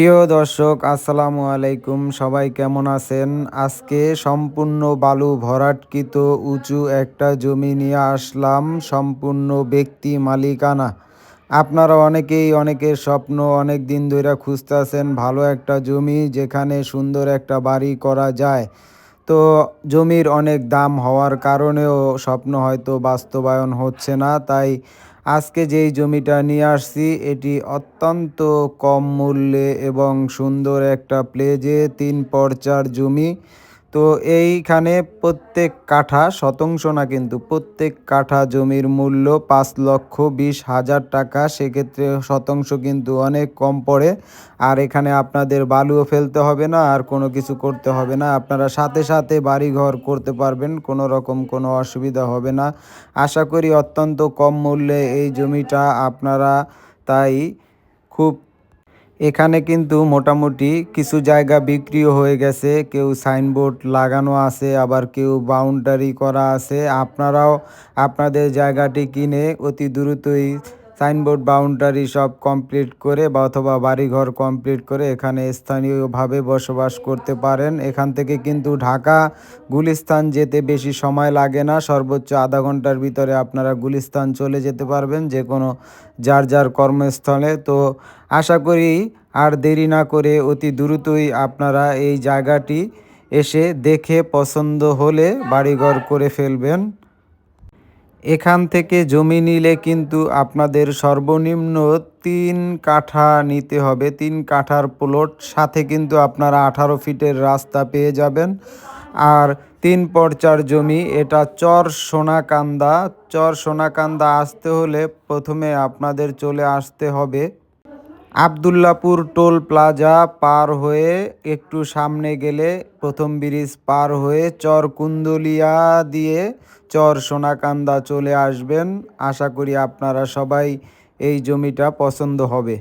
প্রিয় দর্শক, আসসালামু আলাইকুম। সবাই কেমন আছেন? আজকে সম্পূর্ণ বালু ভরাটকৃত উঁচু একটা জমি নিয়ে আসলাম, সম্পূর্ণ ব্যক্তি মালিকানা। আপনারা অনেকেই অনেকের স্বপ্ন অনেক দিন ধরে খুঁজতেছেন, ভালো একটা জমি যেখানে সুন্দর একটা বাড়ি করা যায়। তো জমির অনেক দাম হওয়ার কারণেও স্বপ্ন হয়তো বাস্তবায়ন হচ্ছে না। তাই আজকে যেই জমিটা নিয়ে আসছি, এটি অত্যন্ত কম মূল্যে এবং সুন্দর একটা প্লেজে তিন পর্চার জমি। তো এইখানে প্রত্যেক কাঠা শতাংশ না কিন্তু প্রত্যেক কাঠা জমির মূল্য পাঁচ লক্ষ বিশ হাজার টাকা। সেক্ষেত্রে শতাংশ কিন্তু অনেক কম পড়ে। আর এখানে আপনাদের বালুও ফেলতে হবে না, আর কোনো কিছু করতে হবে না। আপনারা সাথে সাথে বাড়ি ঘর করতে পারবেন, কোনো রকম কোনো অসুবিধা হবে না। আশা করি অত্যন্ত কম মূল্যে এই জমিটা আপনারা তাই খুব এখানে কিন্তু মোটামুটি কিছু জায়গা বিক্রিও হয়ে গেছে। কেউ সাইনবোর্ড লাগানো আছে, আবার কেউ বাউন্ডারি করা আছে। আপনারাও আপনাদের জায়গাটি কিনে অতি দ্রুতই সাইনবোর্ড বাউন্ডারি সব কমপ্লিট করে বা অথবা বাড়িঘর কমপ্লিট করে এখানে স্থানীয়ভাবে বসবাস করতে পারেন। এখান থেকে কিন্তু ঢাকা গুলিস্তান যেতে বেশি সময় লাগে না। সর্বোচ্চ আধা ঘণ্টার ভিতরে আপনারা গুলিস্তান চলে যেতে পারবেন যে কোনো যার যার কর্মস্থলে। তো আশা করি আর দেরি না করে অতি দ্রুতই আপনারা এই জায়গাটি এসে দেখে পছন্দ হলে বাড়িঘর করে ফেলবেন। এখান থেকে জমি নিলে কিন্তু আপনাদের সর্বনিম্ন তিন কাঠা নিতে হবে। তিন কাঠার প্লট সাথে কিন্তু আপনারা আঠারো ফিটের রাস্তা পেয়ে যাবেন। আর তিন পর্চার জমি, এটা চর সোনাকান্দা। চর সোনাকান্দা আসতে হলে প্রথমে আপনাদের চলে আসতে হবে আবদুল্লাপুর টোল প্লাজা পার হয়ে একটু সামনে গেলে প্রথম ব্রিজ পার হয়ে চর কুন্দলিয়া দিয়ে চর সোনাকান্দা চলে আসবেন। আশা করি আপনারা সবাই এই জমিটা পছন্দ হবে।